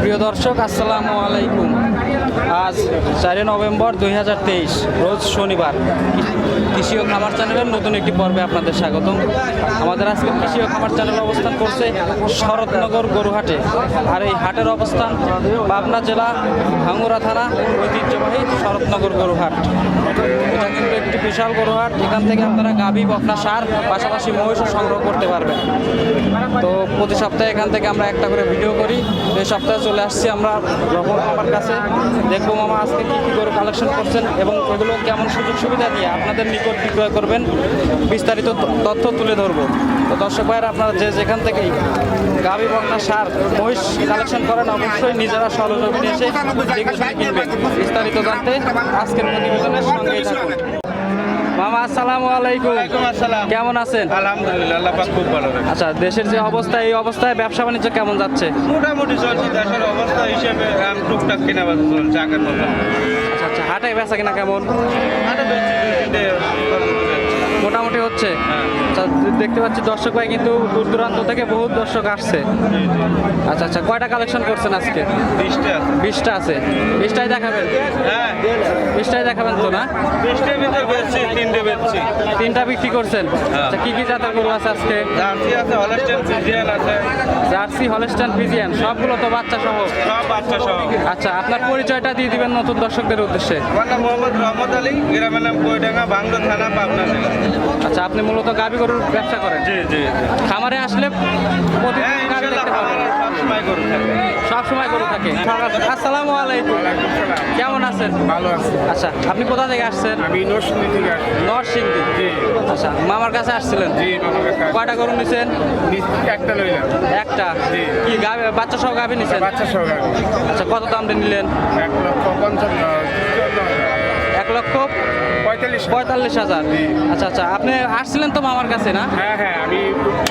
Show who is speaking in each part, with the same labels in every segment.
Speaker 1: প্রিয় দর্শক, আসসালামু আলাইকুম। আজ চারই নভেম্বর দুই হাজার তেইশ, রোজ শনিবার। কৃষি ও খামার চ্যানেলের নতুন একটি পর্বে আপনাদের স্বাগতম। আমাদের আজকে কৃষি ও খামার চ্যানেল অবস্থান করছে শরৎনগর গরুহাটে। আর এই হাটের অবস্থান পাবনা জেলা, ভাঙ্গুরা থানা, ঐতিহ্যবাহী শরৎনগর গরুহাট। এটা কিন্তু একটি বিশাল গরুহাট, এখান থেকে আপনারা গাভী, বকনা, সার, পাশাপাশি মহিষও সংগ্রহ করতে পারবেন। তো প্রতি সপ্তাহে এখান থেকে আমরা একটা করে ভিডিও করি। এই সপ্তাহে চলে আসছি আমরা রকম আমার কাছে। দেখব মামা আজকে কী কী করে কালেকশন করছেন এবং এগুলো কেমন সুযোগ সুবিধা দিয়ে আপনাদের নিকট বিক্রয় করবেন, বিস্তারিত তথ্য তুলে ধরবো। তো দর্শক ভাইয়ের, আপনারা যে যেখান থেকেই গাভী বকনা সার, মহিষ কালেকশন করেন, অবশ্যই নিজেরা সরজমিনে এসে কিনবেন। বিস্তারিত জানতে আজকের প্রতিবেদনের সঙ্গেই থাকুন। মামা আসসালামু আলাইকুম।
Speaker 2: আসসালাম।
Speaker 1: কেমন আছেন?
Speaker 2: আলহামদুলিল্লাহ আল্লাহ পাক খুব ভালো
Speaker 1: আচ্ছা দেশের যে অবস্থা এই অবস্থায় ব্যবসা বাণিজ্য কেমন যাচ্ছে?
Speaker 2: মোটামুটি চলছে দেশের অবস্থা হিসেবে টুকটাক কেনা বাজা চলছে আগের মতো।
Speaker 1: আচ্ছা আচ্ছা হাটে বেচা কিনা কেমন? মোটামুটি হচ্ছে।
Speaker 2: হ্যাঁ।
Speaker 1: আচ্ছা দেখতে পাচ্ছি দর্শক ভাই কিন্তু দূর দূরান্ত থেকে বহুত দর্শক আসছে। আচ্ছা আচ্ছা কয়টা কালেকশন করছেন আজকে? বিশটা আছে। বিশটাই দেখাবেন?
Speaker 2: হ্যাঁ।
Speaker 1: বিশটাই দেখাবেন তো না?
Speaker 2: তিনটে
Speaker 1: বিক্রি করছেন? আচ্ছা কি কি জাতের গরু আছে আজকে?
Speaker 2: জার্সি হলস্টেন ফিজিয়ান
Speaker 1: সবগুলো তো বাচ্চা সহ
Speaker 2: সব বাচ্চা সহ
Speaker 1: আচ্ছা আপনার পরিচয়টা দিয়ে দিবেন নতুন দর্শকদের উদ্দেশ্যে।
Speaker 2: আমার নাম মোহাম্মদ রহমত আলী গ্রামের নাম বইডাঙ্গা বাংলো থানা পাবনা
Speaker 1: আচ্ছা আপনি মূলত গাভী গরুর ব্যবসা করেন?
Speaker 2: জি জি
Speaker 1: খামারে আসলে
Speaker 2: হ্যাঁ সবসময় গরু থাকে।
Speaker 1: সব সময় গরু থাকে। আসসালামু আলাইকুম। কেমন আছেন?
Speaker 3: ভালো আছে।
Speaker 1: আচ্ছা আপনি কোথা থেকে আসছেন?
Speaker 3: আমি নরসিংদী থেকে আসছি।
Speaker 1: নরসিংদী। আচ্ছা মামার কাছে আসছিলেন?
Speaker 3: জি মামার কাছে
Speaker 1: কয়টা গরু নিছেন?
Speaker 3: একটা লইলাম।
Speaker 1: একটা?
Speaker 3: জি।
Speaker 1: কি গাভী বাচ্চা সহ গাভী নিছেন?
Speaker 3: বাচ্চা সহ
Speaker 1: আচ্ছা কত দাম দিয়ে নিলেন?
Speaker 3: এক লক্ষ পঞ্চান্ন
Speaker 1: এক লক্ষ
Speaker 3: পঁয়তাল্লিশ
Speaker 1: পঁয়তাল্লিশ হাজার। আচ্ছা আচ্ছা আপনি আসছিলেন তো মামার কাছে না?
Speaker 3: হ্যাঁ হ্যাঁ আমি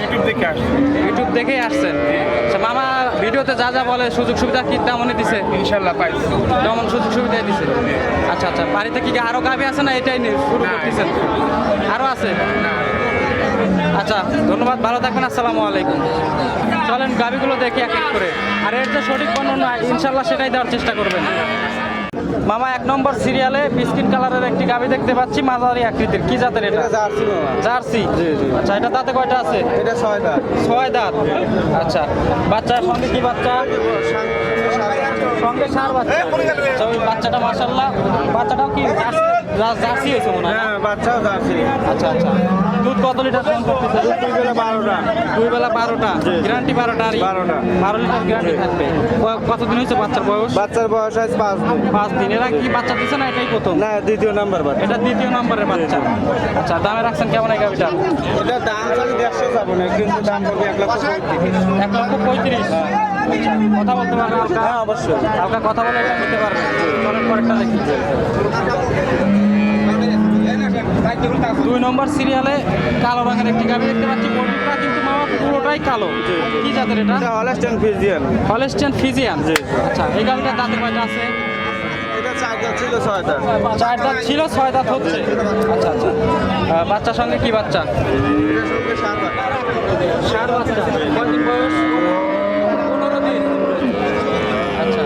Speaker 3: ইউটিউব থেকে আসছি।
Speaker 1: ইউটিউব দেখেই আসছেন। আচ্ছা মামা ভিডিওতে যা যা বলে সুযোগ সুবিধা কি তেমনই দিছে?
Speaker 3: ইনশাল্লাহ পাইছি।
Speaker 1: যেমন সুযোগ সুবিধা দিছে আচ্ছা আচ্ছা বাড়িতে কি কি আরও গাভী আছে না এটাই নিয়ে শুরু করতেছেন? আরও আছে? আচ্ছা ধন্যবাদ ভালো থাকবেন আসসালামু আলাইকুম। চলেন গাভীগুলো দেখি এক এক করে। আর এর যে সঠিক বর্ণনা ইনশাল্লাহ সেটাই দেওয়ার চেষ্টা করবেন। মামা এক নম্বর সিরিয়ালে বিস্কিট কালারের একটি গাভী দেখতে পাচ্ছি মাঝারি আকৃতির। কি জাতের এটা?
Speaker 2: Jersey
Speaker 1: jersey? আচ্ছা এটা দাঁতে কয়টা আছে?
Speaker 2: এটা ছয়টা
Speaker 1: ছয় দাঁত। আচ্ছা বাচ্চার সঙ্গে কি বাচ্চা? সঙ্গে সার বাচ্চা। আচ্ছা, বাচ্চাটা মাসাল্লাহ বাচ্চাটাও কি জার্সি- হয়েছে মনে হয়?
Speaker 2: হ্যাঁ বাচ্চাও জার্সি।
Speaker 1: আচ্ছা আচ্ছা। দুধ কত লিটার ফোন করতেছে?
Speaker 2: দুই বেলা বারোটা।
Speaker 1: দুই বেলা বারোটা? গ্যারান্টি বারোটা আর
Speaker 2: বারোটা।
Speaker 1: বারো লিটার গ্যারান্টি থাকবে। কতদিন হয়েছে বাচ্চার বয়স?
Speaker 2: বাচ্চার বয়স আছে পাঁচ দিন।
Speaker 1: পাঁচ দিন। এরা কি বাচ্চা দিচ্ছে না এটাই প্রথম?
Speaker 2: না দ্বিতীয় নাম্বার বাচ্চা।
Speaker 1: এটা দ্বিতীয় নম্বরের বাচ্চা। আচ্ছা দামে রাখছেন কেমন এই গাভিটা
Speaker 2: এটা দাম চালি দেড়শো যাব না কিন্তু দাম পড়বে এক লক্ষ পঁয়ত্রিশ।
Speaker 1: এক লক্ষ পঁয়ত্রিশ? আচ্ছা, কথা বলতে পারবে হালকা
Speaker 2: হ্যাঁ অবশ্যই।
Speaker 1: হালকা কথা বলে নিতে পারবে চলেন পরেরটা দেখি। দুই নম্বর সিরিয়ালে কালো রঙের একটি গাভি দেখতে পাচ্ছি। বডিটা কিন্তু মামা পুরোটাই কালো। কি জাতের এটা?
Speaker 2: হলস্টেন ফিজিয়ান
Speaker 1: হলেস্টিয়ান ফিজিয়ান জি। আচ্ছা এই গাভিটার দাঁতে কয়টা আছে?
Speaker 2: চারটা ছিল
Speaker 1: ছয় দাঁত হচ্ছে আচ্ছা আচ্ছা। বাচ্চার সঙ্গে কি বাচ্চা? কয়দিন বয়স? পনেরো দিন। আচ্ছা।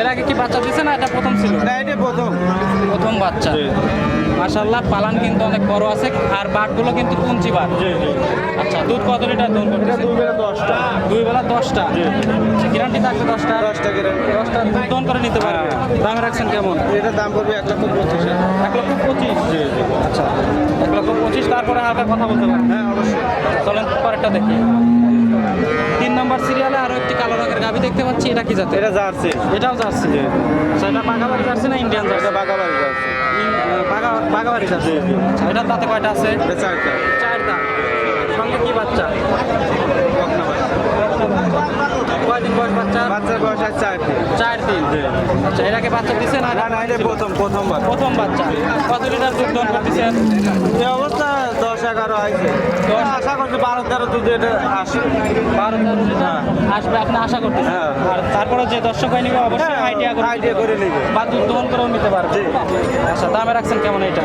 Speaker 1: এর আগে কি বাচ্চা দিছে না এটা প্রথম ছিল?
Speaker 2: এটা প্রথম।
Speaker 1: প্রথম বাচ্চা। মাশাল্লাহ পালান কিন্তু অনেক বড় আছে আর বাটগুলো কিন্তু পুঞ্চি বাট আচ্ছা দুধ কত লিটার দুধ
Speaker 2: দুই বেলা দশটা।
Speaker 1: দুই বেলা দশটা? গ্যারান্টি থাকবে দশটা?
Speaker 2: দশটা গ্রাম
Speaker 1: দশটা দুধ দন করে নিতে পারবে দামে রাখছেন কেমন?
Speaker 2: এটার দাম পড়বে এক লক্ষ পঁচিশ
Speaker 1: এক লক্ষ পঁচিশ? আচ্ছা এক লক্ষ পঁচিশ তারপরে হালকা কথা বলতে পারবেন
Speaker 2: হ্যাঁ অবশ্যই।
Speaker 1: চলেন পরেরটা দেখি। তিন নম্বর সিরিয়ালে আরও একটি কালো রঙের গাভি দেখতে পাচ্ছি এটা কি জাতের?
Speaker 2: এটা জার্সি।
Speaker 1: এটাও জার্সি। আচ্ছা এটা বাঘাবাড়ি জার্সি না ইন্ডিয়ান জার্সি?
Speaker 2: বাগাবাড়ি জার্সি।
Speaker 1: বাঘাবাড়ি জার্সি আচ্ছা তাতে কয়টা আছে?
Speaker 2: চারটা।
Speaker 1: চারটা। সঙ্গে কি বাচ্চা? কয়দিন বয়স বাচ্চা?
Speaker 2: বাচ্চার বয়স আছে চার দিন।
Speaker 1: চার দিন। আচ্ছা এর আগে বাচ্চা দিছে না?
Speaker 2: না না এটা প্রথম প্রথমবার।
Speaker 1: প্রথম বাচ্চা। কত লিটার দুধ দন করতেছেন?
Speaker 2: এই অবস্থা দশ এগারো আছে আশা করছি বারো তেরো দুধ এটা আসে।
Speaker 1: বারো তেরো আসবে আপনি আশা করতেছেন?
Speaker 2: হ্যাঁ।
Speaker 1: আর তারপরে যে দর্শক হয় নিবে অবশ্যই আইডিয়া করে
Speaker 2: আইডিয়া করে নিবে।
Speaker 1: বা দুধ দহন করেও নিতে পারবে। আচ্ছা দামে রাখছেন কেমন এটা?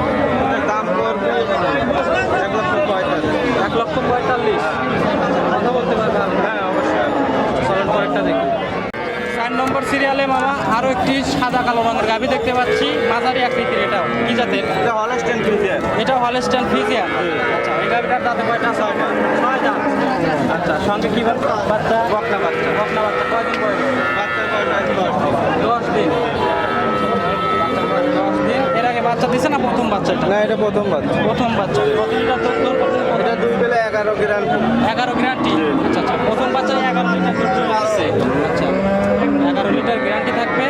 Speaker 2: দাম পড়বে এক লক্ষ পঁয়তাল্লিশ।
Speaker 1: এক লক্ষ পঁয়তাল্লিশ। কথা বলতে পারবে
Speaker 2: হ্যাঁ অবশ্যই।
Speaker 1: চলেন পরেরটা দেখি। চার নম্বর সিরিয়ালে মামা আরও একটি সাদা কালো রঙের গাভি দেখতে পাচ্ছি। মাঝারি আকৃতির এটাও। জাতের
Speaker 2: এটা হলস্টেন ফ্রিজিয়ান
Speaker 1: এটা হলস্টাইন ফিজিয়ান আচ্ছা এই গাভিটার দাঁতে কয়টা ছয়টা। ছয় দাঁত আচ্ছা সঙ্গে কি বা- বাচ্চা?
Speaker 2: বকনা বাচ্চা।
Speaker 1: বকনা বাচ্চা কয়দিন বয়স?
Speaker 2: বাচ্চার বয়স দশ দিন।
Speaker 1: দশ দিন। দশ দিন। এর আগে বাচ্চা দিছে না প্রথম বাচ্চা এটা?
Speaker 2: না এটা প্রথম বাচ্চা।
Speaker 1: প্রথম বাচ্চা। কত লিটার দুধ?
Speaker 2: এটা দুই বেলা এগারো গ্রাম।
Speaker 1: এগারো গ্যারান্টি আচ্ছা আচ্ছা প্রথম বাচ্চায় এগারো লিটার দুধ আসছে আচ্ছা এগারো লিটার গ্যারান্টি থাকবে।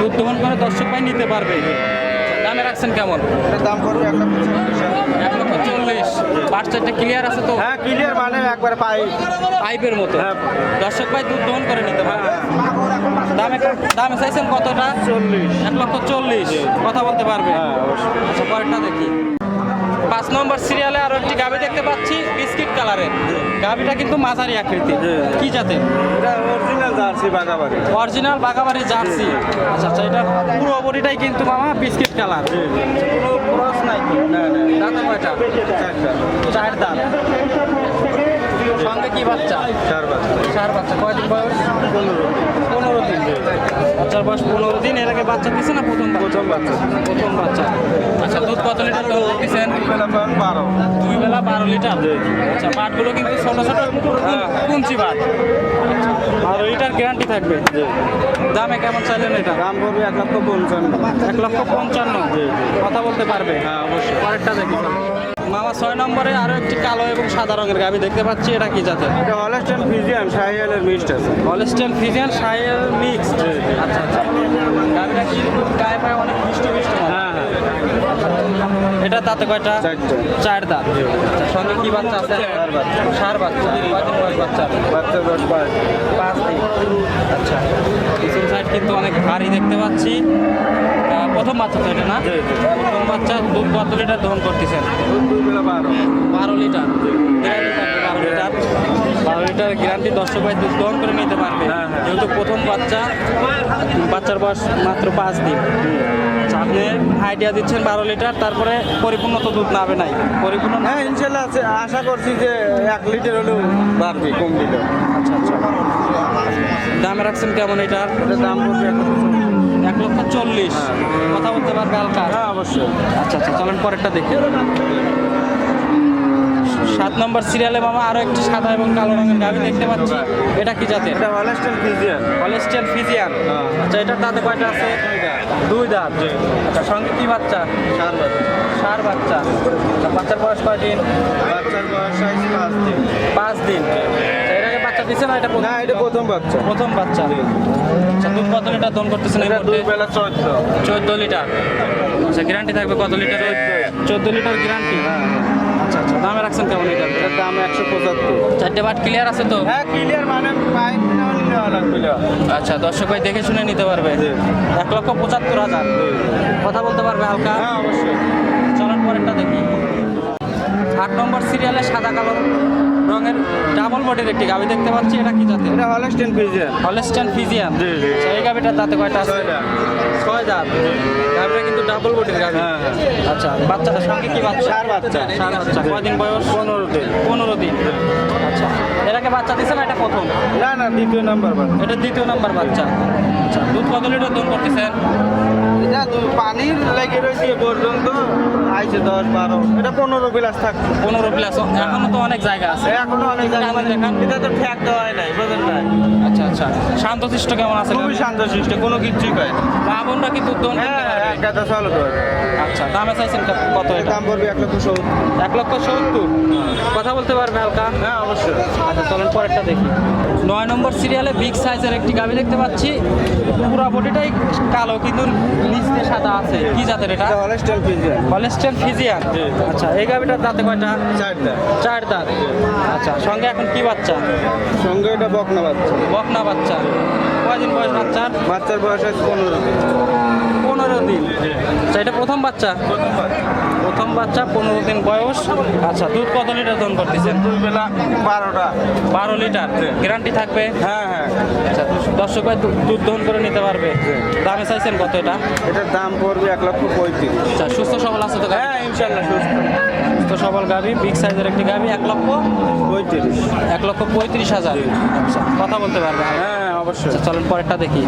Speaker 1: দুধ দহন করে দর্শক ভাই নিতে পারবে। দামে রাখছেন কেমন?
Speaker 2: দাম পড়বে এক লক্ষ চল্লিশ।
Speaker 1: বাচ্চাটা ক্লিয়ার আছে তো?
Speaker 2: হ্যাঁ ক্লিয়ার মানে একবার পাই।
Speaker 1: পাইপের মতো।
Speaker 2: হ্যাঁ।
Speaker 1: দর্শক ভাই দুধ দহন করে নিতে পারবে দামে দামে চাইছেন কতটা?
Speaker 2: চল্লিশ।
Speaker 1: এক লক্ষ চল্লিশ। কথা বলতে পারবে।
Speaker 2: হ্যাঁ
Speaker 1: আচ্ছা পরেরটা দেখি। পাঁচ নম্বর সিরিয়ালে আরও একটি গাভি দেখতে পাচ্ছি বিস্কিট কালারের গাভিটা কিন্তু মাঝারি আকৃতি কি
Speaker 2: এটা original jersey Bagabari
Speaker 1: original Bagabari jersey. আচ্ছা আচ্ছা এটা পুরো বডিটাই কিন্তু মামা বিস্কিট কালার ক্রস নাই দাঁতে কয়টা? চার দাঁত সঙ্গে কি বাচ্চা?
Speaker 2: চার বাচ্চা
Speaker 1: চার বাচ্চা কয়দিন বয়স
Speaker 2: পনেরো
Speaker 1: পনেরো দিন বাচ্চার বয়স পনেরো দিন এর আগে বাচ্চা দিছে না প্রথম?
Speaker 2: প্রথম বাচ্চা।
Speaker 1: প্রথম বাচ্চা। আচ্ছা দুধ কত লিটার দিচ্ছেন
Speaker 2: বারো।
Speaker 1: দুই বেলা বারো লিটার? আচ্ছা পাটগুলো কিন্তু ছোট ছোট কুঞ্চি পাট? আচ্ছা, বারো লিটার গ্যারান্টি থাকবে? দামে কেমন চাইলেন এটা?
Speaker 2: দাম পড়বে এক লক্ষ পঞ্চান্ন।
Speaker 1: এক লক্ষ পঞ্চান্ন। কথা বলতে পারবে?
Speaker 2: হ্যাঁ অবশ্যই।
Speaker 1: পরেরটা দেখি। ছয় নম্বরে আরও একটি কালো এবং সাদা রঙের গাড়ি দেখতে পাচ্ছি এটা কি জাতের?
Speaker 2: এটা হলস্টেন ফিজিয়ান শাহিয়ালের মিক্সড আছে।
Speaker 1: হলস্টেন ফিজিয়ান সাইল মিক্সড আচ্ছা আচ্ছা গাভিটা কি গায়ে পায়ে অনেক মিষ্টি মিষ্টি মনে হয়।
Speaker 2: হ্যাঁ হ্যাঁ
Speaker 1: তাতে কয়টা? চার দাঁত। সঙ্গে কি বাচ্চা আছে?
Speaker 2: চার বাচ্চা।
Speaker 1: সার বাচ্চা। বাচ্চা?
Speaker 2: বাচ্চা দশ পাঁচ
Speaker 1: পাঁচ দিন। আচ্ছা। পিছন সাইড কিন্তু অনেক ভারী দেখতে পাচ্ছি। প্রথম বাচ্চা তো এটা না। প্রথম বাচ্চা দুধ কত লিটার দহন করতেছেন?
Speaker 2: বারো।
Speaker 1: বারো লিটার। বারো লিটার। বারো লিটার গ্যারান্টি দর্শক ভাই দুধ দহন করে নিতে পারবে।
Speaker 2: হ্যাঁ, হ্যাঁ।
Speaker 1: যেহেতু প্রথম বাচ্চা বাচ্চার বয়স মাত্র পাঁচ দিন। আপনি আইডিয়া দিচ্ছেন বারো লিটার তারপরে পরিপূর্ণ তো দুধ নাবে নাই। পরিপূর্ণ
Speaker 2: হ্যাঁ ইনশাল্লাহ আছে। আশা করছি যে এক লিটার হলেও বাড়বে কম দিলেও।
Speaker 1: আচ্ছা আচ্ছা। দামে রাখছেন কেমন এটার
Speaker 2: দাম পড়বে এক লক্ষ চল্লিশ।
Speaker 1: চল্লিশ। কথা বলতে পারবে হালকা।
Speaker 2: হ্যাঁ অবশ্যই।
Speaker 1: আচ্ছা আচ্ছা চলেন পরেরটা দেখি। সাত নম্বর সিরিয়ালে মামা আরও একটি সাদা এবং কালো রঙের গাভি দেখতে পাচ্ছি। এটা কি জাতের?
Speaker 2: এটা হলস্টেন ফ্রিজিয়ান
Speaker 1: হলেস্টিয়ান ফিজিয়ান।
Speaker 2: হ্যাঁ।
Speaker 1: আচ্ছা এটার দাঁতে কয়টা আছে? দুই দাঁত। আচ্ছা সঙ্গে কি বাচ্চা?
Speaker 2: চার বাচ্চা।
Speaker 1: সার বাচ্চা। আচ্ছা, বাচ্চার বয়স কয়দিন
Speaker 2: বাচ্চার বয়স পাঁচ দিন।
Speaker 1: পাঁচ দিন। আচ্ছা, এর আগে বাচ্চা দিছে না এটা
Speaker 2: না এটা প্রথম বাচ্চা।
Speaker 1: প্রথম বাচ্চা। আচ্ছা দুধ কত লিটার দন করতেছেন এই
Speaker 2: এটা দুই বেলা চোদ্দ।
Speaker 1: চোদ্দ লিটার। আচ্ছা গ্যারান্টি থাকবে কত লিটার? চোদ্দ। লিটার গ্যারান্টি আচ্ছা আচ্ছা দামে রাখছেন কেমন এটা?
Speaker 2: এটার দাম একশো পঁচাত্তর।
Speaker 1: চারটে বাট ক্লিয়ার আছে তো?
Speaker 2: হ্যাঁ ক্লিয়ার মানে পাইপ
Speaker 1: আচ্ছা দর্শক ভাই দেখে শুনে নিতে পারবে। এক লক্ষ পঁচাত্তর হাজার। কথা বলতে পারবে হালকা?
Speaker 2: হ্যাঁ অবশ্যই।
Speaker 1: চলার পরেরটা দেখি। আট নম্বর সিরিয়ালে সাদা কালো। রঙের ডাবল বডির একটি গাভি দেখতে পাচ্ছি। এটা কি জাতের?
Speaker 2: এটা হলস্টেন ফ্রিজিয়ান
Speaker 1: হলস্টান ফিজিয়ান
Speaker 2: জি, জি।
Speaker 1: এই গাভিটার দাঁতে কয়টা আছে? ছয় দাঁত। গাভিটা কিন্তু ডাবল বডির গাভি
Speaker 2: হ্যাঁ, হ্যাঁ।
Speaker 1: আচ্ছা বাচ্চাটার সঙ্গে কি বাচ্চা?
Speaker 2: ষাঁড় বাচ্চা।
Speaker 1: সার বাচ্চা। কয়দিন বয়স?
Speaker 2: পনেরো দিন।
Speaker 1: পনেরো দিন। আচ্ছা এর আগে বাচ্চা দিছে না এটা প্রথম?
Speaker 2: না না দ্বিতীয় নাম্বার বাচ্চা।
Speaker 1: এটা দ্বিতীয় নাম্বার বাচ্চা। আচ্ছা দুধ কত লিটার দুধ করতেছেন?
Speaker 2: এটা পানির লেগে রয়েছে পর্যন্ত। আইছে দশ বারো এটা পনেরো বিলাস থাকবে
Speaker 1: পনেরো প্লাস এখনও তো অনেক জায়গা আছে।
Speaker 2: এখনও অনেক জায়গা মানে এটা তো ঠ্যাক দেওয়া হয় নাই বুঝলেন না
Speaker 1: আচ্ছা আচ্ছা। শান্তশিষ্ট কেমন আছে
Speaker 2: খুবই শান্তশিষ্ট কোনো কিচ্ছুই পায়
Speaker 1: মা বোনরা কি দুধ
Speaker 2: হ্যাঁ গাদা চালু
Speaker 1: আচ্ছা দামে চাইছেন কত-
Speaker 2: দাম পড়বে এক লক্ষ সত্তর।
Speaker 1: এক লক্ষ সত্তর? কথা বলতে পারবে হালকা?
Speaker 2: হ্যাঁ অবশ্যই।
Speaker 1: আচ্ছা চলেন পরেরটা দেখি। নয় নম্বর সিরিয়ালে বিগ সাইজের একটি গাভি দেখতে পাচ্ছি। পুরো বডিটাই কালো কিন্তু নিচ সাদা আছে। কি জাতের এটা?
Speaker 2: এটা হলেস্টেন
Speaker 1: ফিজিয়ান? আচ্ছা এই গাভিটার দাঁতে কয়টা?
Speaker 2: চারটা
Speaker 1: চার দাঁত। আচ্ছা সঙ্গে এখন কি বাচ্চা?
Speaker 2: সঙ্গে এটা বকনা বাচ্চা।
Speaker 1: বকনা বাচ্চা। কয়দিন বয়স বাচ্চার?
Speaker 2: বাচ্চার বয়স আছে পনেরো দিন।
Speaker 1: পনেরো দিন। আচ্ছা এটা প্রথম বাচ্চা? প্রথম বাচ্চা। পনেরো দিন বয়স। আচ্ছা দুধ কত লিটার দন করতেছেন?
Speaker 2: দুই বেলা বারোটা।
Speaker 1: বারো লিটার। গ্যারান্টি থাকবে?
Speaker 2: হ্যাঁ হ্যাঁ।
Speaker 1: আচ্ছা দর্শক ভাই দুধ দহন করে নিতে পারবে। দামে চাইছেন কত এটা?
Speaker 2: এটার দাম পড়বে এক লক্ষ পঁয়ত্রিশ।
Speaker 1: আচ্ছা সুস্থ সবল আছে তো
Speaker 2: হ্যাঁ ইনশাল্লাহ সুস্থ।
Speaker 1: সুস্থ সবল গাভি বিগ সাইজের একটি গাভি এক লক্ষ
Speaker 2: পঁয়ত্রিশ।
Speaker 1: এক লক্ষ পঁয়ত্রিশ হাজার। আচ্ছা কথা বলতে পারবে।
Speaker 2: হ্যাঁ অবশ্যই।
Speaker 1: আচ্ছা চলেন পরেরটা দেখি।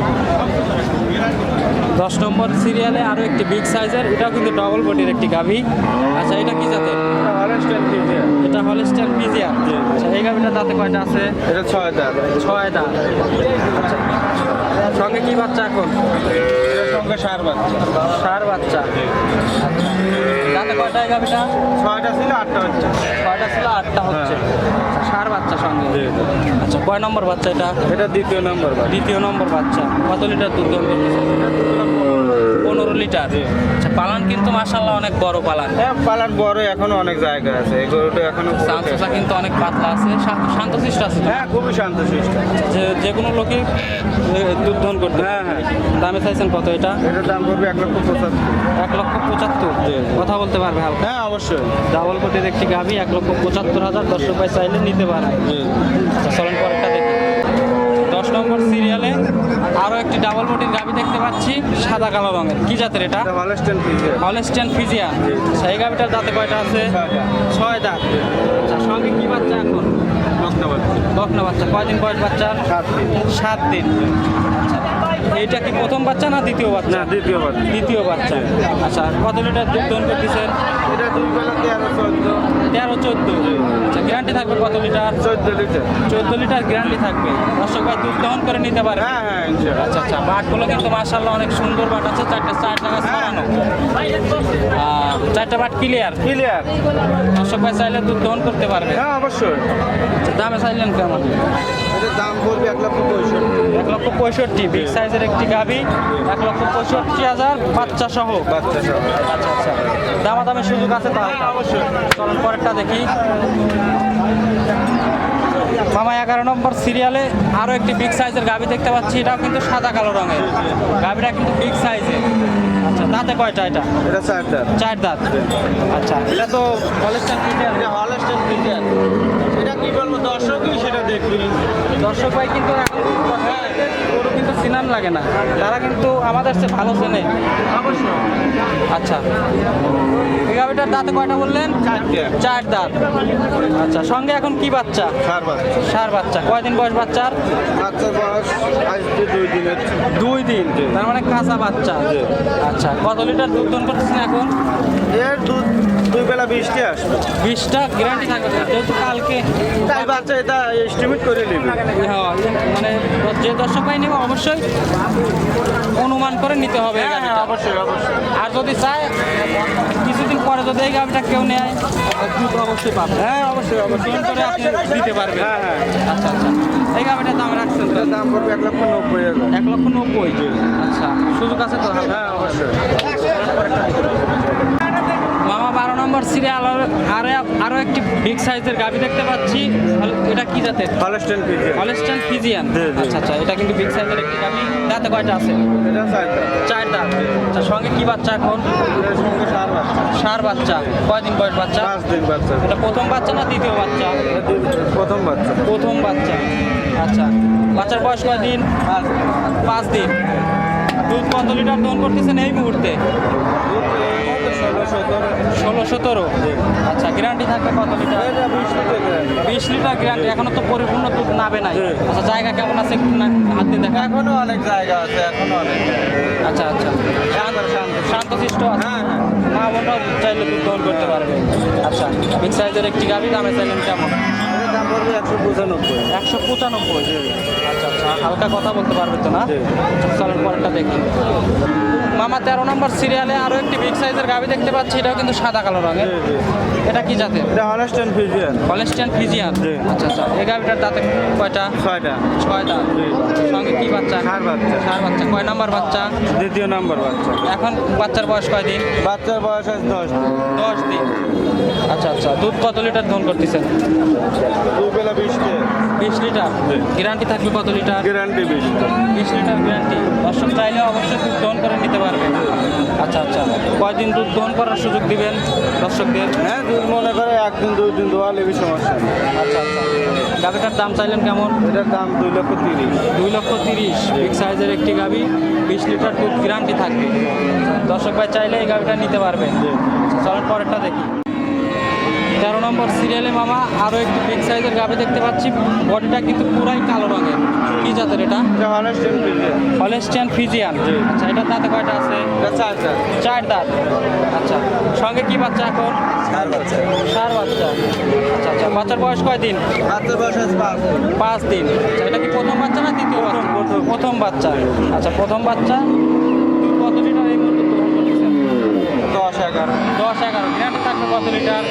Speaker 1: দশ নম্বর সিরিয়ালে আরও একটি বিগ সাইজের এটাও কিন্তু ডবল বডির একটি গাভি। আচ্ছা এটা কি জাতের? এটা হলিস্টার পিজিয়া আচ্ছা এই গাভিটা দাঁতে কয়টা আছে?
Speaker 2: এটা ছয় দাঁত
Speaker 1: ছয় দাঁত আচ্ছা সঙ্গে কি বাচ্চা এখন?
Speaker 2: সঙ্গে সার বাচ্চা।
Speaker 1: সার বাচ্চা। দাঁতে কয়টা গাভিটা
Speaker 2: ছয়টা ছিল আটটা হচ্ছে।
Speaker 1: ছয়টা ছিল আটটা হচ্ছে। আচ্ছা, সার বাচ্চা সঙ্গে। আচ্ছা কয় নম্বর বাচ্চা এটা?
Speaker 2: এটা দ্বিতীয় নম্বর
Speaker 1: দ্বিতীয় নম্বর বাচ্চা। কত লিটার দুধ করতেছে পনেরো লিটার। আচ্ছা পালান কিন্তু মাসাল্লাহ অনেক বড় পালান।
Speaker 2: হ্যাঁ পালার বড় এখনও অনেক জায়গা আছে। এই গরুটা এখনও
Speaker 1: সান্তোসা কিন্তু অনেক পাতলা আছে। শান্তশিষ্ট আছে
Speaker 2: হ্যাঁ খুবই শান্তশিষ্ট।
Speaker 1: যে যে কোনো লোকই দুধ দহন করতে
Speaker 2: হ্যাঁ হ্যাঁ।
Speaker 1: দামে চাইছেন কত এটা?
Speaker 2: এটার দাম পড়বে এক লক্ষ পঁচাত্তর।
Speaker 1: এক লক্ষ পঁচাত্তর? কথা বলতে পারবে হালকা।
Speaker 2: হ্যাঁ অবশ্যই।
Speaker 1: ডাবল কোটের একটি গাভি এক লক্ষ পঁচাত্তর হাজার দশ রুপায় চাইলে নিতে পারবে আচ্ছা চলেন দশ নম্বর সিরিয়ালে আরও একটি ডাবল বডির গাবি দেখতে পাচ্ছি সাদা কালো রঙের। কি জাতের এটা?
Speaker 2: এটা ফিজিয়া ফিজে
Speaker 1: সেই গাবিটার দাঁতে কয়টা আছে? ছয় দাঁত। আচ্ছা সঙ্গে কি বাচ্চা এখন? বকনা বাচ্চা। কয়দিন বয়স বাচ্চা
Speaker 2: সাত দিন।
Speaker 1: সাত দিন। এইটা কি প্রথম বাচ্চা না দ্বিতীয় বাচ্চা?
Speaker 2: না দ্বিতীয় বার
Speaker 1: দ্বিতীয় বাচ্চা। আচ্ছা কত লিটার দুধ দহন করতেছেন?
Speaker 2: এটা দুই বেলা তেরো চোদ্দ।
Speaker 1: তেরো চোদ্দ। আচ্ছা গ্যারান্টি থাকবে কত লিটার?
Speaker 2: চোদ্দ লিটার।
Speaker 1: চোদ্দ লিটার গ্যারান্টি থাকবে। দর্শক ভাই দুধ দহন করে নিতে পারে
Speaker 2: হ্যাঁ হ্যাঁ
Speaker 1: আচ্ছা আচ্ছা বাটগুলো কিন্তু মার্শাল্লাহ অনেক সুন্দর বাট আছে চারটে চার জায়গা ছড়ানো। আর চারটা বাট ক্লিয়ার
Speaker 2: ক্লিয়ার
Speaker 1: দর্শক ভাই চাইলে দুধ দহন করতে পারবে।
Speaker 2: হ্যাঁ অবশ্যই।
Speaker 1: আচ্ছা, দামে চাইলেন কেমন?
Speaker 2: এটার দাম পড়বে এক লক্ষ পঁয়ষট্টি।
Speaker 1: এক লক্ষ পঁয়ষট্টি বিগ সাইজের একটি গাভি এক লক্ষ পঁয়ষট্টি হাজার বাচ্চা সহ
Speaker 2: বাচ্চা
Speaker 1: আচ্ছা আচ্ছা। দামা দামের সুযোগ আছে তাহলে
Speaker 2: অবশ্যই।
Speaker 1: চলুন পরেরটা দেখি। মামা এগারো নম্বর সিরিয়ালে আরও একটি বিগ সাইজের গাভি দেখতে পাচ্ছি। এটাও কিন্তু সাদা কালো রঙের। গাভিটা কিন্তু বিগ সাইজের আচ্ছা দাঁতে কয়টা এটা?
Speaker 2: এটা চার দাঁত।
Speaker 1: চার দাঁত। আচ্ছা এটা তো কলেজটা
Speaker 2: এটা হলস্টেন ফিজে এটা কি বলব দর্শকই সেটা দেখবি
Speaker 1: দর্শক ভাই কিন্তু গরু কিন্তু সিনান লাগে না। তারা কিন্তু আমাদের চেয়ে ভালো চেনে।
Speaker 2: অবশ্যই
Speaker 1: আচ্ছা। এই গাভিটার দাঁতে কয়টা বললেন? চার দাঁত। আচ্ছা সঙ্গে এখন কি বাচ্চা?
Speaker 2: সার বাচ্চা।
Speaker 1: কয়দিন বয়স বাচ্চার?
Speaker 2: বাচ্চার বয়স আজকে দুই দিনের
Speaker 1: দুই দিন। তার মানে কাঁচা বাচ্চা। আচ্ছা কত লিটার দুধ দন করতেছেন এখন?
Speaker 2: এর দুধ দুই বেলা বৃষ্টি আসবে।
Speaker 1: বিশটা? গ্যারান্টি থাকবে। যেহেতু কালকে
Speaker 2: তাই এটা এস্টিমেট করে নেবে।
Speaker 1: হ্যাঁ, মানে যে দর্শক ভাই নেবে অবশ্যই অনুমান করে নিতে হবে এই
Speaker 2: হ্যাঁ অবশ্যই অবশ্যই।
Speaker 1: আর যদি চায় কিছুদিন পরে যদি এই গাভিটা কেউ নেয় দুধ অবশ্যই পাবে।
Speaker 2: হ্যাঁ অবশ্যই অবশ্যই।
Speaker 1: করে আপনি দিতে পারবেন।
Speaker 2: হ্যাঁ হ্যাঁ।
Speaker 1: আচ্ছা আচ্ছা। এই গাভিটার দাম রাখছেন তো?
Speaker 2: দাম পড়বে এক লক্ষ নব্বই
Speaker 1: এক লক্ষ নব্বই। আচ্ছা সুযোগ আছে তো?
Speaker 2: হ্যাঁ অবশ্যই।
Speaker 1: বারো নম্বর সিরিয়াল আরও আরও একটি বিগ সাইজের গাভি দেখতে পাচ্ছি। এটা কি জাতের?
Speaker 2: Holstein
Speaker 1: Friesian.
Speaker 2: জি, জি।
Speaker 1: আচ্ছা আচ্ছা এটা কিন্তু বিগ সাইজের একটি গাভি। দাঁতে কয়টা আছে?
Speaker 2: এটা চার দাঁত।
Speaker 1: আচ্ছা সঙ্গে কি বাচ্চা এখন?
Speaker 2: সঙ্গে সার বাচ্চা।
Speaker 1: সার বাচ্চা। কয়দিন বয়স বাচ্চা?
Speaker 2: পাঁচ দিন বাচ্চা।
Speaker 1: এটা প্রথম বাচ্চা না দ্বিতীয় বাচ্চা?
Speaker 2: প্রথম বাচ্চা।
Speaker 1: প্রথম বাচ্চা। আচ্ছা বাচ্চার বয়স কয় কয়দিন পাঁচ দিন। দুধ কত লিটার দহন করতেছেন এই মুহূর্তে?
Speaker 2: ষোলো সতেরো।
Speaker 1: আচ্ছা গ্যারান্টি থাকবে কত লিটার?
Speaker 2: বিশ লিটার
Speaker 1: গ্যারান্টি এখনও তো পরিপূর্ণ দুধ নাবে নাই।
Speaker 2: জি।
Speaker 1: আচ্ছা জায়গা কেমন আছে একটু না হাত দিয়ে দেখা
Speaker 2: এখনও অনেক জায়গা আছে এখনও অনেক
Speaker 1: আচ্ছা আচ্ছা। শান্ত। শান্তশিষ্ট আছে।
Speaker 2: হ্যাঁ হ্যাঁ।
Speaker 1: মা বোনরাও চাইলে দুধ দহন করতে পারবে। আচ্ছা বিগ সাইজের একটি গাভি দামে চাইলেন কেমন?
Speaker 2: দাম পড়বে একশো পঁচানব্বই।
Speaker 1: একশো পঁচানব্বই। হালকা কথা বলতে পারবে তো না? চলেন পরেরটা দেখি। মামা তেরো নম্বর সিরিয়ালে আরও একটি বিগ সাইজের গাভি দেখতে পাচ্ছি এটাও কিন্তু সাদা কালো রঙের। এটা কি জাতের?
Speaker 2: এটা হলস্টেন ফিজিয়ান
Speaker 1: কলেস্টিয়ান ফিজিয়ান। আচ্ছা আচ্ছা। এই গাভিটার দাঁতে কয়টা?
Speaker 2: ছয়টা।
Speaker 1: ছয়টা। সঙ্গে কি বাচ্চা?
Speaker 2: ষাঁড় বাচ্চা।
Speaker 1: ষাঁড় বাচ্চা। কয় নাম্বার বাচ্চা?
Speaker 2: দ্বিতীয় নাম্বার বাচ্চা।
Speaker 1: এখন বাচ্চার বয়স কয় দিন?
Speaker 2: বাচ্চার বয়স আছে দশ
Speaker 1: দশ দিন। আচ্ছা আচ্ছা। দুধ কত লিটার দহন করতেছেন?
Speaker 2: দুই বেলা বৃষ্টি
Speaker 1: বিশ লিটার। গ্যারান্টি থাকবে কত লিটার?
Speaker 2: গ্যারান্টি বৃষ্টি
Speaker 1: বিশ। লিটার গ্যারান্টি দর্শক চাইলে অবশ্যই দুধ দহন করে নিতে পারবে। আচ্ছা আচ্ছা। কয়দিন দুধ দহন করার সুযোগ দিবেন দর্শকদের?
Speaker 2: হ্যাঁ দুধ মনে করে একদিন দুই দিন দোয়া লেবি সমস্যা
Speaker 1: আচ্ছা আচ্ছা। গাভিটার দাম চাইলেন কেমন?
Speaker 2: এটার দাম দুই লক্ষ তিরিশ।
Speaker 1: দুই লক্ষ তিরিশ। বিগ সাইজের একটি গাভি বিশ লিটার দুধ গ্যারান্টি থাকবে। দর্শক ভাই চাইলে এই গাভিটা নিতে পারবে চলেন পরেরটা দেখি। তেরো নম্বর সিরিয়ালে মামা আরও একটি বিগ সাইজের গাবে দেখতে পাচ্ছি। বডিটা কিন্তু পুরাই কালো রঙের। কি জাতের এটা? হলেস্টিয়ান ফিজিয়ান আচ্ছা এটা দাঁতে কয়টা আছে?
Speaker 2: চার
Speaker 1: দাঁত। আচ্ছা সঙ্গে কি বাচ্চা এখন?
Speaker 2: চার বাচ্চা।
Speaker 1: সার বাচ্চা। আচ্ছা আচ্ছা বাচ্চার বয়স কয় দিন
Speaker 2: বাচ্চার বয়স পাঁচ
Speaker 1: দিন। আচ্ছা এটা কি প্রথম বাচ্চা না দ্বিতীয় বাচ্চা? প্রথম বাচ্চা। আচ্ছা প্রথম বাচ্চা। কত লিটার এই মুহূর্তে দোহন করতেছেন
Speaker 2: দশ এগারো
Speaker 1: দশ এগারো গ্রান্টে থাকবে কত লিটার?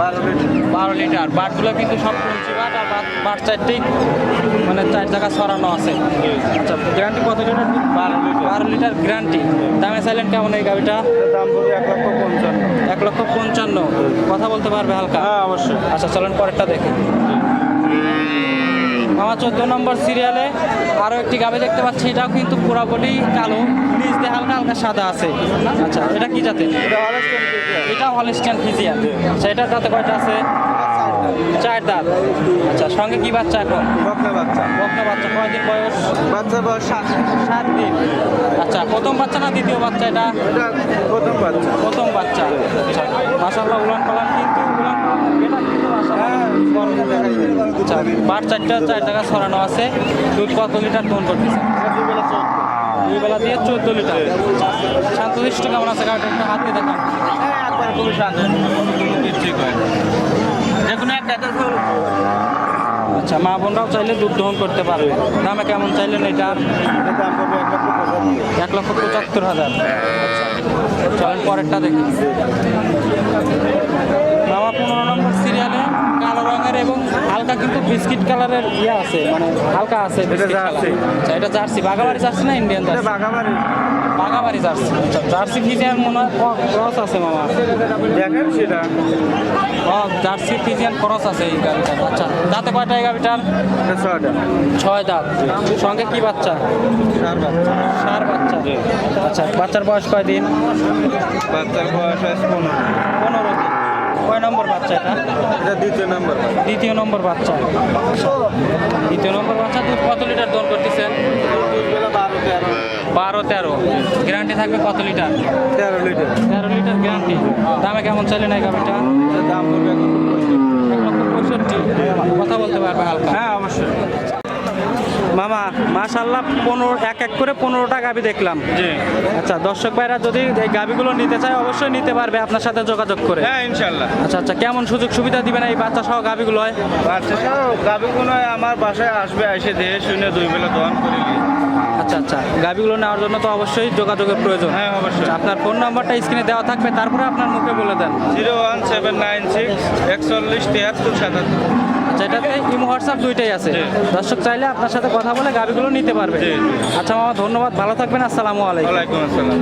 Speaker 2: বারো লিটার।
Speaker 1: বারো লিটার। বাটগুলো কিন্তু সব কমছি বাট আর বাট চারটেই মানে চার জায়গা সরানো আছে। আচ্ছা গ্যারান্টি কত লিটার?
Speaker 2: বারো লিটার।
Speaker 1: বারো লিটার গ্যারান্টি দামে চাইলেন কেমন এই গাড়িটা?
Speaker 2: দাম পড়বে এক লক্ষ পঞ্চান্ন।
Speaker 1: এক লক্ষ পঞ্চান্ন। কথা বলতে পারবে হালকা?
Speaker 2: হ্যাঁ অবশ্যই।
Speaker 1: আচ্ছা চলেন পরেরটা দেখি। আমার চোদ্দ নম্বর সিরিয়ালে আরও একটি গাবে দেখতে পাচ্ছি এটাও কিন্তু পুরাপুরি কালো নিজ দিয়ে হালকা হালকা সাদা আছে। আচ্ছা এটা কি জাতে
Speaker 2: এটা হলস্টেন ফিজিয়ান
Speaker 1: আচ্ছা এটা দাঁতে কয়টা আছে? চার দাঁত। আচ্ছা সঙ্গে কি বাচ্চা এখন?
Speaker 2: বকনা বাচ্চা।
Speaker 1: বকনা বাচ্চা কয়দিন বয়স?
Speaker 2: বাচ্চার বয়স সাত
Speaker 1: সাত দিন। আচ্ছা প্রথম বাচ্চা না দ্বিতীয় বাচ্চা এটা?
Speaker 2: এটা প্রথম বাচ্চা।
Speaker 1: প্রথম বাচ্চা। আচ্ছা মাসাল্লাহ উলান পালান কিন্তু উলান এটা কিন্তু মাশাআল্লাহ।
Speaker 2: হ্যাঁ যায়।
Speaker 1: আচ্ছা বার চারটা চার জায়গা ছড়ানো আছে। দুধ কত লিটার দোন করতেছে দুই বেলা দিয়ে চোদ্দ লিটার। শান্তশিষ্ট কেমন আছে? গাড়িটা একটু হাত দেখান।
Speaker 2: হ্যাঁ একবার খুবই শান্ত ঠিক হয় যে কোনো একটা একটা ফুল
Speaker 1: আচ্ছা মা বোনরাও চাইলে দুধ দহন করতে পারবে। দামে কেমন চাইলেন এটার
Speaker 2: এটা? দাম পড়বে এক লক্ষ পঁচাত্তর
Speaker 1: হাজার। চলেন পরেরটা দেখি। বাবা পনেরো নম্বর সিরিয়ালে কালো রঙের এবং হালকা কিন্তু বিস্কিট কালারের ইয়ে আছে মানে হালকা আছে colour। আচ্ছা এটা জার্সি। বাঘাবাড়ি জার্সি না ইন্ডিয়ান
Speaker 2: এটা
Speaker 1: জার্সি
Speaker 2: বাঘাবাড়ি।
Speaker 1: বাগাবাড়ি জার্সি জার্সি ফিজিয়ান মনে হয় ক্রস আছে মামা
Speaker 2: দেখেন সেটা।
Speaker 1: ও জার্সি ফিজিয়ান ক্রস আছে এই গাড়িটার। আচ্ছা দাঁতে কয়টা এই গাড়িটার?
Speaker 2: ছয়টা।
Speaker 1: ছয় দাঁত। সঙ্গে কি বাচ্চা? সার বাচ্চা। আচ্ছা বাচ্চার বয়স কয় দিন
Speaker 2: বাচ্চার বয়স পনেরো।
Speaker 1: পনেরো দিন। কয় নম্বর বাচ্চা এটা?
Speaker 2: এটা দ্বিতীয় নাম্বার
Speaker 1: দ্বিতীয় নম্বর বাচ্চা। দ্বিতীয় নম্বর বাচ্চা দুধ কত লিটার দন করতেছেন
Speaker 2: দুধবেলা বারো তেরো।
Speaker 1: বারো তেরো। গ্যারান্টি থাকবে কত লিটার?
Speaker 2: তেরো লিটার।
Speaker 1: তেরো লিটার গ্যারান্টি দামে কেমন চলে না এই গাড়িটা
Speaker 2: দাম পড়বে
Speaker 1: পঁয়ষট্টি। কথা বলতে পারবে হালকা।
Speaker 2: হ্যাঁ অবশ্যই।
Speaker 1: মামা মাশাল্লাহ পনেরো এক এক করে পনেরোটা গাবি দেখলাম।
Speaker 2: জি।
Speaker 1: আচ্ছা দর্শক ভাইরা যদি এই গাবিগুলো নিতে চায় অবশ্যই নিতে পারবে আপনার সাথে যোগাযোগ করে।
Speaker 2: হ্যাঁ ইনশাল্লাহ
Speaker 1: আচ্ছা আচ্ছা কেমন সুযোগ সুবিধা দিবেন এই বাচ্চা সহ গাবিগুলো হয়
Speaker 2: বাচ্চা সব গাভিগুলো আমার বাসায় আসবে এসে দেখে শুনে দুই বেলা দোয়ান করে
Speaker 1: আচ্ছা আচ্ছা। নেওয়ার জন্য তো অবশ্যই যোগাযোগের প্রয়োজন।
Speaker 2: হ্যাঁ অবশ্যই।
Speaker 1: আপনার ফোন নাম্বারটা স্ক্রিনে দেওয়া থাকবে তারপরে আপনার মুখে বলে দেন।
Speaker 2: Zero one seven nine six একচল্লিশ তিয়াত্তর সাতাত্তর।
Speaker 1: আচ্ছা এটাতে ইমো হোয়াটসঅ্যাপ দুইটাই আছে। দর্শক চাইলে আপনার সাথে কথা বলে গাড়িগুলো নিতে পারবে। আচ্ছা মামা ধন্যবাদ। ভালো থাকবেন। আসসালামু আলাইকুম।
Speaker 2: আসসালাম।